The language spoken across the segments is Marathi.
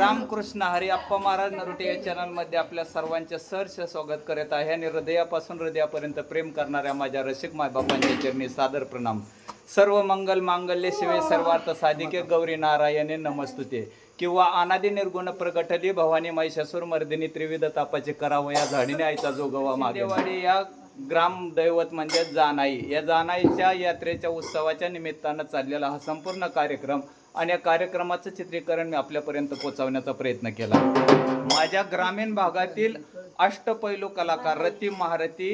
रामकृष्ण हरी आप्पा महाराज नरुटे या चॅनलमध्ये आपल्या सर्वांचे सहर्ष स्वागत करत आहे. आणि हृदयापासून हृदयापर्यंत प्रेम करणाऱ्या माझ्या रसिक मायबापांच्या चरणी सादर प्रणाम. सर्व मंगल मांगल्य शिवे सर्वार्थ साधिके गौरी नारायणे नमस्तुते. किंवा अनादी निर्गुण प्रगटली भवानी महिषासूर मर्दिनी त्रिविध तापाचे करावं या झाडीने आईचा जोगवा मागेवाडी या ग्राम दैवत म्हणजे जानाई. या जानाईच्या यात्रेच्या उत्सवाच्या निमित्तानं चाललेला हा संपूर्ण कार्यक्रम आणि या कार्यक्रमाचं चित्रीकरण मी आपल्यापर्यंत पोहोचवण्याचा प्रयत्न केला. माझ्या ग्रामीण भागातील अष्टपैलू कलाकार रती महारथी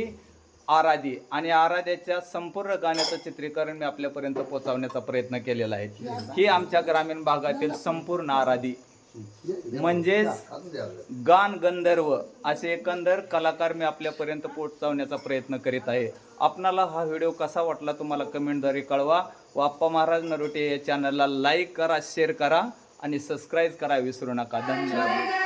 आराधी आणि आराध्याच्या संपूर्ण गाण्याचं चित्रीकरण मी आपल्यापर्यंत पोहोचवण्याचा प्रयत्न केलेला आहे. ही आमच्या ग्रामीण भागातील संपूर्ण आराधी. म्हणजेच गान गंधर्व असे एकंदर कलाकार मी आपल्यापर्यंत पोहोचवण्याचा प्रयत्न करीत आहे. आपणाला हा व्हिडिओ कसा वाटला तुम्हाला कमेंटद्वारे कळवा व आप्पा महाराज नरोटे या चॅनलला लाईक करा शेअर करा आणि सबस्क्राईब करा विसरू नका. धन्यवाद.